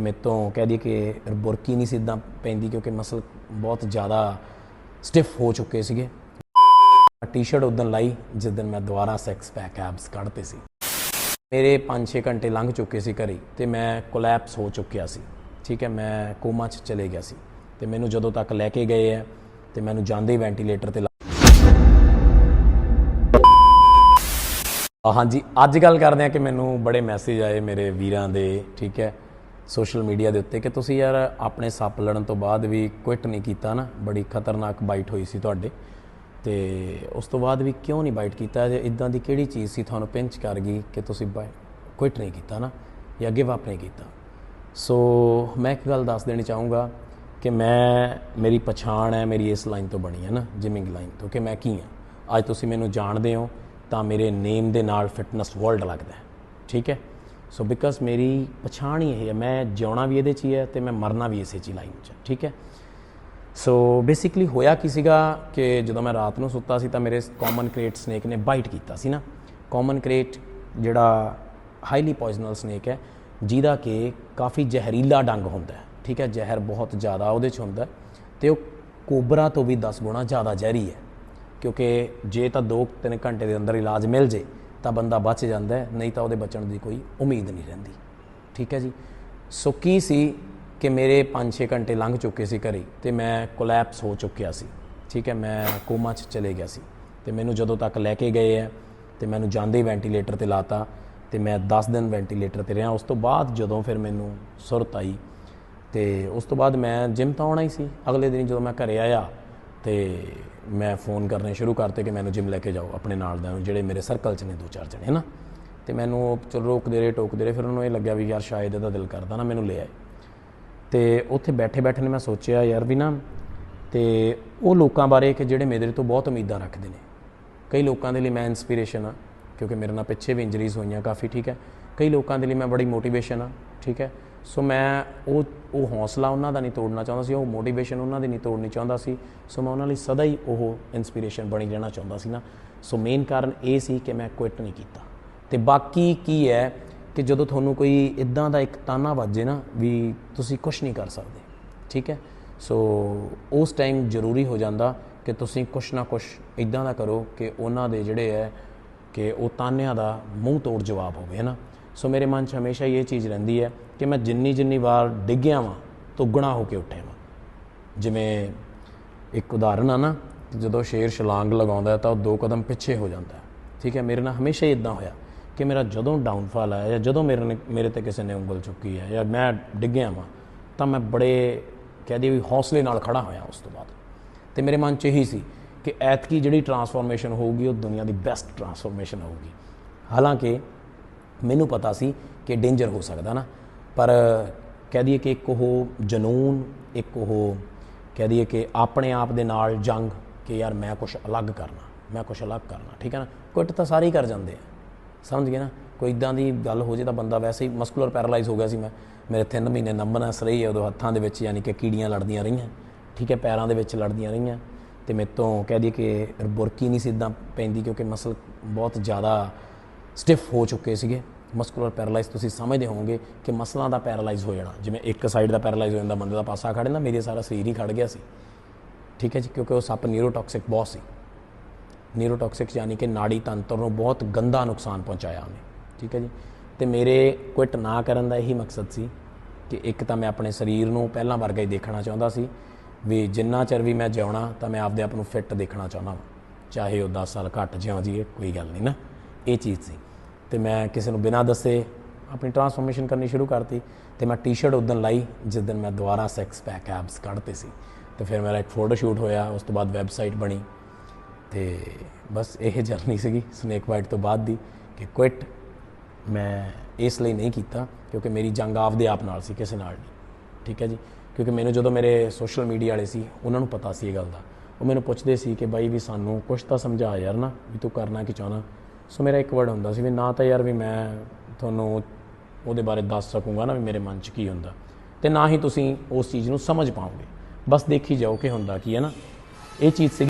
ਮੇਰੇ ਤੋਂ ਕਹਿ ਦਈਏ ਕਿ ਬੁਰਕੀ ਨਹੀਂ ਸਿੱਧਾ ਪੈਂਦੀ ਕਿਉਂਕਿ ਮਸਲ ਬਹੁਤ ਜ਼ਿਆਦਾ ਸਟਿਫ ਹੋ ਚੁੱਕੇ ਸੀਗੇ। ਟੀ-ਸ਼ਰਟ ਉਦੋਂ ਲਾਈ ਜਿਸ ਦਿਨ ਮੈਂ ਦੁਬਾਰਾ ਸੈਕਸ ਪੈਕ ਐਬਸ ਕੱਢਤੇ ਸੀ। ਮੇਰੇ 5-6 ਘੰਟੇ ਲੰਘ ਚੁੱਕੇ ਸੀ ਘਰੇ ਤੇ ਮੈਂ ਕੋਲੈਪਸ ਹੋ ਚੁੱਕਿਆ ਸੀ। ਠੀਕ ਹੈ, ਮੈਂ ਕੋਮਾ 'ਚ ਚਲੇ ਗਿਆ ਸੀ ਤੇ ਮੈਨੂੰ ਜਦੋਂ ਤੱਕ ਲੈ ਕੇ ਗਏ ਹੈ ਤੇ ਮੈਨੂੰ ਜਾਂਦੇ ਹੀ ਵੈਂਟੀਲੇਟਰ ਤੇ ਲਾ- ਹਾਂਜੀ, ਅੱਜ ਗੱਲ ਕਰਦੇ ਆ ਕਿ ਮੈਨੂੰ ਬੜੇ ਮੈਸੇਜ ਆਏ ਮੇਰੇ ਵੀਰਾਂ ਦੇ। ਠੀਕ ਹੈ ਸੋਸ਼ਲ ਮੀਡੀਆ ਦੇ ਉੱਤੇ ਕਿ ਤੁਸੀਂ ਯਾਰ ਆਪਣੇ ਸੱਪ ਲੜਨ ਤੋਂ ਬਾਅਦ ਵੀ ਕੁਇਟ ਨਹੀਂ ਕੀਤਾ ਨਾ, ਬੜੀ ਖਤਰਨਾਕ ਬਾਈਟ ਹੋਈ ਸੀ ਤੁਹਾਡੇ। ਤੇ ਉਸ ਤੋਂ ਬਾਅਦ ਵੀ ਕਿਉਂ ਨਹੀਂ ਬਾਈਟ ਕੀਤਾ? ਜੇ ਇਦਾਂ ਦੀ ਕਿਹੜੀ ਚੀਜ਼ ਸੀ ਤੁਹਾਨੂੰ ਪਿੰਚ ਕਰ ਗਈ ਕਿ ਤੁਸੀਂ ਕੁਇਟ ਨਹੀਂ ਕੀਤਾ ਨਾ, ਜਾਂ ਗਿਵ ਅਪ ਨਹੀਂ ਕੀਤਾ? ਸੋ ਮੈਂ ਇੱਕ ਗੱਲ ਦੱਸ ਦੇਣੀ ਚਾਹੂੰਗਾ ਕਿ ਮੈਂ, ਮੇਰੀ ਪਛਾਣ ਹੈ ਮੇਰੀ ਇਸ ਲਾਈਨ ਤੋਂ ਬਣੀ ਹੈ ਨਾ ਜਿਮਿੰਗ ਲਾਈਨ ਤੋਂ, ਕਿ ਮੈਂ ਕੀ ਹਾਂ? ਅੱਜ ਤੁਸੀਂ ਮੈਨੂੰ ਜਾਣਦੇ ਹੋ ਤਾਂ ਮੇਰੇ ਨੇਮ ਦੇ ਨਾਲ ਫਿਟਨੈਸ ਵਰਲਡ ਲੱਗਦਾ ਹੈ। ਠੀਕ ਹੈ? ਸੋ ਬਿਕਾਜ਼ ਮੇਰੀ ਪਛਾਣ ਹੀ ਇਹ ਹੈ, ਮੈਂ ਜਿਉਣਾ ਵੀ ਇਹਦੇ 'ਚ ਹੀ ਹੈ ਤੇ ਮੈਂ ਮਰਨਾ ਵੀ ਇਸੇ 'ਚ ਹੀ ਲਾਈਨ 'ਚ ਠੀਕ ਹੈ? ਸੋ ਬੇਸਿਕਲੀ ਹੋਇਆ ਕੀ ਸੀਗਾ ਕਿ ਜਦੋਂ ਮੈਂ ਰਾਤ ਨੂੰ ਸੁੱਤਾ ਸੀ ਤਾਂ ਮੇਰੇ ਕਾਮਨ ਕ੍ਰੇਟ ਸਨੇਕ ਨੇ ਬਾਈਟ ਕੀਤਾ ਸੀ ਨਾ। ਕਾਮਨ ਕ੍ਰੇਟ ਜਿਹੜਾ ਹਾਈਲੀ ਪੋਇਜ਼ਨਲ ਸਨੇਕ ਹੈ, ਜਿਹਦਾ ਕਿ ਕਾਫੀ ਜ਼ਹਿਰੀਲਾ ਡੰਗ ਹੁੰਦਾ ਹੈ, ਠੀਕ ਹੈ? ਜ਼ਹਿਰ ਬਹੁਤ ਜ਼ਿਆਦਾ ਉਹਦੇ 'ਚ ਹੁੰਦਾ ਹੈ ਤੇ ਉਹ ਕੋਬਰਾ ਤੋਂ ਵੀ 10 ਗੁਣਾ ਜ਼ਿਆਦਾ ਜ਼ਹਿਰੀ ਹੈ। ਕਿਉਂਕਿ ਜੇ ਤਾਂ 2-3 ਘੰਟੇ ਦੇ ਅੰਦਰ ਇਲਾਜ ਮਿਲ ਜੇ ਤਾਂ ਬੰਦਾ ਬਚ ਜਾਂਦਾ ਹੈ, ਨਹੀਂ ਤਾਂ ਉਹਦੇ ਬਚਣ ਦੀ ਕੋਈ ਉਮੀਦ ਨਹੀਂ ਰਹਿੰਦੀ। ਠੀਕ ਹੈ ਜੀ? ਸੋ ਕੀ ਸੀ ਕਿ ਮੇਰੇ 5-6 ਘੰਟੇ ਲੰਘ ਚੁੱਕੇ ਸੀ ਘਰੇ ਤੇ ਮੈਂ ਕੋਲੈਪਸ ਹੋ ਚੁੱਕਿਆ ਸੀ। ਠੀਕ ਹੈ, ਮੈਂ ਕੋਮਾ 'ਚ ਚਲੇ ਗਿਆ ਸੀ ਤੇ ਮੈਨੂੰ ਜਦੋਂ ਤੱਕ ਲੈ ਕੇ ਗਏ ਹੈ ਤੇ ਮੈਨੂੰ ਜਾਂਦੇ ਹੀ ਵੈਂਟੀਲੇਟਰ ਤੇ ਲਾਤਾ ਤੇ ਮੈਂ 10 ਦਿਨ ਵੈਂਟੀਲੇਟਰ ਤੇ ਰਿਹਾ। ਉਸ ਤੋਂ ਬਾਅਦ ਜਦੋਂ ਫਿਰ ਮੈਨੂੰ ਸੁਰਤ ਆਈ ਤੇ ਉਸ ਤੋਂ ਬਾਅਦ ਮੈਂ ਜਿਮ ਤਾਂ ਆਉਣਾ ਹੀ ਸੀ। ਅਗਲੇ ਦਿਨ ਜਦੋਂ ਮੈਂ ਘਰੇ ਆਇਆ ਤੇ ਮੈਂ ਫੋਨ ਕਰਨੇ ਸ਼ੁਰੂ ਕਰਤੇ ਕਿ ਮੈਨੂੰ ਜਿਮ ਲੈ ਕੇ ਜਾਓ, ਆਪਣੇ ਨਾਲ ਦਾ, ਜਿਹੜੇ ਮੇਰੇ ਸਰਕਲ 'ਚ ਨੇ ਦੋ ਚਾਰ ਜਣੇ, ਹਨਾ? ਤੇ ਮੈਨੂੰ ਉਹ ਚਲੋ ਰੋਕਦੇ ਰਹੇ, ਟੋਕਦੇ ਰਹੇ, ਫਿਰ ਉਹਨੂੰ ਇਹ ਲੱਗਿਆ ਵੀ ਯਾਰ ਸ਼ਾਇਦ ਇਹਦਾ ਦਿਲ ਕਰਦਾ ਨਾ ਮੈਨੂੰ ਲੈ ਆਏ। ਤੇ ਉੱਥੇ ਬੈਠੇ ਬੈਠੇ ਨੇ ਮੈਂ ਸੋਚਿਆ ਯਾਰ ਵੀ ਨਾ, ਤੇ ਉਹ ਲੋਕਾਂ ਬਾਰੇ ਕਿ ਜਿਹੜੇ ਮੇਰੇ ਤੋਂ ਬਹੁਤ ਉਮੀਦਾਂ ਰੱਖਦੇ ਨੇ। ਕਈ ਲੋਕਾਂ ਦੇ ਲਈ ਮੈਂ ਇਨਸਪੀਰੇਸ਼ਨ ਆ, ਕਿਉਂਕਿ ਮੇਰੇ ਨਾਲ ਪਿੱਛੇ ਵੀ ਇੰਜਰੀਜ਼ ਹੋਈਆਂ ਕਾਫੀ, ਠੀਕ ਹੈ? ਕਈ ਲੋਕਾਂ ਦੇ ਲਈ ਮੈਂ ਬੜੀ ਮੋਟੀਵੇਸ਼ਨ ਆ, ਠੀਕ ਹੈ? ਸੋ ਮੈਂ ਉਹ ਉਹ ਹੌਸਲਾ ਉਹਨਾਂ ਦਾ ਨਹੀਂ ਤੋੜਨਾ ਚਾਹੁੰਦਾ ਸੀ, ਉਹ ਮੋਟੀਵੇਸ਼ਨ ਉਹਨਾਂ ਦੀ ਨਹੀਂ ਤੋੜਨੀ ਚਾਹੁੰਦਾ ਸੀ। ਸੋ ਮੈਂ ਉਹਨਾਂ ਲਈ ਸਦਾ ਹੀ ਉਹ ਇਨਸਪੀਰੇਸ਼ਨ ਬਣੀ ਰਹਿਣਾ ਚਾਹੁੰਦਾ ਸੀ ਨਾ। ਸੋ ਮੇਨ ਕਾਰਨ ਇਹ ਸੀ ਕਿ ਮੈਂ ਕੁਇਟ ਨਹੀਂ ਕੀਤਾ। ਤੇ ਬਾਕੀ ਕੀ ਹੈ ਕਿ ਜਦੋਂ ਤੁਹਾਨੂੰ ਕੋਈ ਇਦਾਂ ਦਾ ਇੱਕ ਤਾਨਾ ਵੱਜੇ ਨਾ ਵੀ ਤੁਸੀਂ ਕੁਝ ਨਹੀਂ ਕਰ ਸਕਦੇ, ਠੀਕ ਹੈ? ਸੋ ਉਸ ਟਾਈਮ ਜ਼ਰੂਰੀ ਹੋ ਜਾਂਦਾ ਕਿ ਤੁਸੀਂ ਕੁਛ ਨਾ ਕੁਛ ਇਦਾਂ ਦਾ ਕਰੋ ਕਿ ਉਹਨਾਂ ਦੇ ਜਿਹੜੇ ਹੈ ਕਿ ਉਹ ਤਾਨਿਆਂ ਦਾ ਮੂੰਹ ਤੋੜ ਜਵਾਬ ਹੋਵੇ, ਹੈ ਨਾ? ਸੋ ਮੇਰੇ ਮਨ 'ਚ ਹਮੇਸ਼ਾ ਹੀ ਇਹ ਚੀਜ਼ ਰਹਿੰਦੀ ਹੈ ਕਿ ਮੈਂ ਜਿੰਨੀ ਜਿੰਨੀ ਵਾਰ ਡਿੱਗਿਆ ਵਾਂ, ਦੁੱਗਣਾ ਹੋ ਕੇ ਉੱਠਿਆ ਵਾਂ। ਜਿਵੇਂ ਇੱਕ ਉਦਾਹਰਨ ਆ ਨਾ ਕਿ ਜਦੋਂ ਸ਼ੇਰ ਛਲਾਂਗ ਲਗਾਉਂਦਾ ਤਾਂ ਉਹ ਦੋ ਕਦਮ ਪਿੱਛੇ ਹੋ ਜਾਂਦਾ ਠੀਕ ਹੈ, ਮੇਰੇ ਨਾਲ ਹਮੇਸ਼ਾ ਹੀ ਇਦਾਂ ਹੋਇਆ ਕਿ ਮੇਰਾ ਜਦੋਂ ਡਾਊਨਫਾਲ ਆਇਆ ਜਾਂ ਜਦੋਂ ਮੇਰੇ ਨੇ, ਮੇਰੇ ਤੇ ਕਿਸੇ ਨੇ ਉਂਗਲ ਚੁੱਕੀ ਹੈ ਜਾਂ ਮੈਂ ਡਿੱਗਿਆ ਵਾਂ, ਤਾਂ ਮੈਂ ਬੜੇ ਕਹਿ ਦਈਏ ਵੀ ਹੌਸਲੇ ਨਾਲ ਖੜਾ ਹੋਇਆ ਉਸ ਤੋਂ ਬਾਅਦ। ਤੇ ਮੇਰੇ ਮਨ 'ਚ ਇਹੀ ਸੀ ਕਿ ਐਤਕੀ ਜਿਹੜੀ ਟਰਾਂਸਫਾਰਮੇਸ਼ਨ ਹੋਊਗੀ, ਉਹ ਦੁਨੀਆ ਦੀ ਬੈਸਟ ਟਰਾਂਸਫਾਰਮੇਸ਼ਨ ਹੋਊਗੀ। ਹਾਲਾਂਕਿ ਮੈਨੂੰ ਪਤਾ ਸੀ ਕਿ ਡੇਂਜਰ ਹੋ ਸਕਦਾ ਨਾ। ਪਰ ਕਹਿ ਦਈਏ ਕਿ ਇੱਕ ਉਹ ਜਨੂਨ, ਇੱਕ ਉਹ ਕਹਿ ਦਈਏ ਕਿ ਆਪਣੇ ਆਪ ਦੇ ਨਾਲ ਜੰਗ ਕਿ ਯਾਰ ਮੈਂ ਕੁਝ ਅਲੱਗ ਕਰਨਾ, ਮੈਂ ਕੁਝ ਅਲੱਗ ਕਰਨਾ, ਠੀਕ ਹੈ ਨਾ? ਕੁਇਟ ਤਾਂ ਸਾਰੇ ਹੀ ਕਰ ਜਾਂਦੇ ਆ। ਸਮਝ ਗਏ ਨਾ? ਕੋਈ ਇਦਾਂ ਦੀ ਗੱਲ ਹੋ ਜੇ ਤਾਂ ਬੰਦਾ ਵੈਸੇ ਹੀ ਮਸਕੂਲਰ ਪੈਰਾਲਾਈਜ਼ ਹੋ ਗਿਆ ਸੀ ਮੈਂ। ਮੇਰੇ 3 ਮਹੀਨੇ ਨੰਬਨਸ ਰਹੀ ਹੈ ਉਦੋਂ ਹੱਥਾਂ ਦੇ ਵਿੱਚ ਯਾਨੀ ਕਿ ਕੀੜੀਆਂ ਲੜਦੀਆਂ ਰਹੀਆਂ। ਠੀਕ ਹੈ, ਪੈਰਾਂ ਦੇ ਵਿੱਚ ਲੜਦੀਆਂ ਰਹੀਆਂ। ਤੇ ਮੇਰੇ ਤੋਂ ਕਹਿ ਦਈਏ ਕਿ ਬੁਰਕੀ ਨਹੀਂ ਸਿੱਧਾ ਪੈਂਦੀ ਕਿਉਂਕਿ ਮਸਲ ਬਹੁਤ ਜ਼ਿਆਦਾ ਸਟਿਫ ਹੋ ਚੁੱਕੇ ਸੀਗੇ। ਮਸਕੂਲਰ ਪੈਰਾਲਾਈਜ਼ ਤੁਸੀਂ ਸਮਝਦੇ ਹੋਵੋਗੇ ਕਿ ਮਸਲਾਂ ਦਾ ਪੈਰਾਲਾਈਜ਼ ਹੋ ਜਾਣਾ। ਜਿਵੇਂ ਇੱਕ ਸਾਈਡ ਦਾ ਪੈਰਾਲਾਈਜ਼ ਹੋ ਜਾਂਦਾ, ਬੰਦੇ ਦਾ ਪਾਸਾ ਖੜੇ ਨਾ ਮੇਰੇ ਸਾਰਾ ਸਰੀਰ ਹੀ ਖੜ ਗਿਆ ਸੀ। ਠੀਕ ਹੈ ਜੀ, ਕਿਉਂਕਿ ਉਹ ਸੱਪ ਨਿਊਰੋਟੌਕਸਿਕ ਬਹੁਤ ਸੀ। ਨਿਊਰੋਟੌਕਸਿਕ ਯਾਨੀ ਕਿ ਨਾੜੀ ਤੰਤਰ ਨੂੰ ਬਹੁਤ ਗੰਦਾ ਨੁਕਸਾਨ ਪਹੁੰਚਾਇਆ ਉਹਨੇ। ਠੀਕ ਹੈ ਜੀ, ਤੇ ਮੇਰੇ ਕੁਇਟ ਨਾ ਕਰਨ ਦਾ ਇਹੀ ਮਕਸਦ ਸੀ ਕਿ ਇੱਕ ਤਾਂ ਮੈਂ ਆਪਣੇ ਸਰੀਰ ਨੂੰ ਪਹਿਲਾਂ ਵਰਗਾ ਹੀ ਦੇਖਣਾ ਚਾਹੁੰਦਾ ਸੀ ਵੀ ਜਿੰਨਾ ਚਿਰ ਵੀ ਮੈਂ ਜਿਉਣਾ ਤਾਂ ਮੈਂ ਆਪਦੇ ਆਪ ਨੂੰ ਫਿੱਟ ਦੇਖਣਾ ਚਾਹੁੰਦਾ ਹਾਂ ਚਾਹੇ ਉਹ 10 ਸਾਲ ਘੱਟ ਜਿਉਂ ਜੀਏ, ਕੋਈ ਗੱਲ ਨਹੀਂ ਨਾ। ਇਹ ਚੀਜ਼ ਸੀ। ਤੇ ਮੈਂ ਕਿਸੇ ਨੂੰ ਬਿਨਾਂ ਦੱਸੇ ਆਪਣੀ ਟਰਾਂਸਫਾਰਮੇਸ਼ਨ ਕਰਨੀ ਸ਼ੁਰੂ ਕਰਤੀ ਤੇ ਮੈਂ ਟੀ-ਸ਼ਰਟ ਉਦੋਂ ਲਾਈ, ਜਿਸ ਦਿਨ ਮੈਂ ਦੁਬਾਰਾ ਸੈਕਸ ਪੈਕ ਐਬਸ ਕੱਢਤੇ ਸੀ। ਤੇ ਫਿਰ ਮੇਰਾ ਇੱਕ ਫੋਟੋ ਸ਼ੂਟ ਹੋਇਆ, ਉਸ ਤੋਂ ਬਾਅਦ ਵੈਬਸਾਈਟ ਬਣੀ। ਤੇ ਬਸ ਇਹ ਜਰਨੀ ਸੀਗੀ ਸਨੇਕ ਵਾਈਟ ਤੋਂ ਬਾਅਦ ਦੀ ਕਿ ਕੁਇਟ ਮੈਂ ਇਸ ਲਈ ਨਹੀਂ ਕੀਤਾ, ਕਿਉਂਕਿ ਮੇਰੀ ਜੰਗ ਆਪਦੇ ਆਪ ਨਾਲ ਸੀ, ਕਿਸੇ ਨਾਲ ਨਹੀਂ। ਠੀਕ ਹੈ ਜੀ? ਕਿਉਂਕਿ ਮੈਨੂੰ ਜਦੋਂ ਮੇਰੇ ਸੋਸ਼ਲ ਮੀਡੀਆ ਵਾਲੇ ਸੀ, ਉਹਨਾਂ ਨੂੰ ਪਤਾ ਸੀ ਇਹ ਗੱਲ ਦਾ। ਉਹ ਮੈਨੂੰ ਪੁੱਛਦੇ ਸੀ ਕਿ ਬਾਈ ਵੀ ਸਾਨੂੰ ਕੁਝ ਤਾਂ ਸਮਝਾ ਯਾਰ ਨਾ, ਵੀ ਤੂੰ ਕਰਨਾ ਕੀ ਚਾਹਣਾ ਸੋ ਮੇਰਾ ਇੱਕ ਵਰਡ ਹੁੰਦਾ ਸੀ ਵੀ ਨਾ ਤਾਂ ਯਾਰ ਵੀ ਮੈਂ ਤੁਹਾਨੂੰ ਉਹਦੇ ਬਾਰੇ ਦੱਸ ਸਕੂੰਗਾ ਨਾ ਵੀ ਮੇਰੇ ਮਨ 'ਚ ਕੀ ਹੁੰਦਾ ਤੇ ਨਾ ਹੀ ਤੁਸੀਂ ਉਸ ਚੀਜ਼ ਨੂੰ ਸਮਝ ਪਾਓਗੇ ਬਸ ਦੇਖੀ ਜਾਓ ਕਿ ਹੁੰਦਾ ਕੀ ਹੈ ਨਾ ਇਹ ਚੀਜ਼ ਸੀ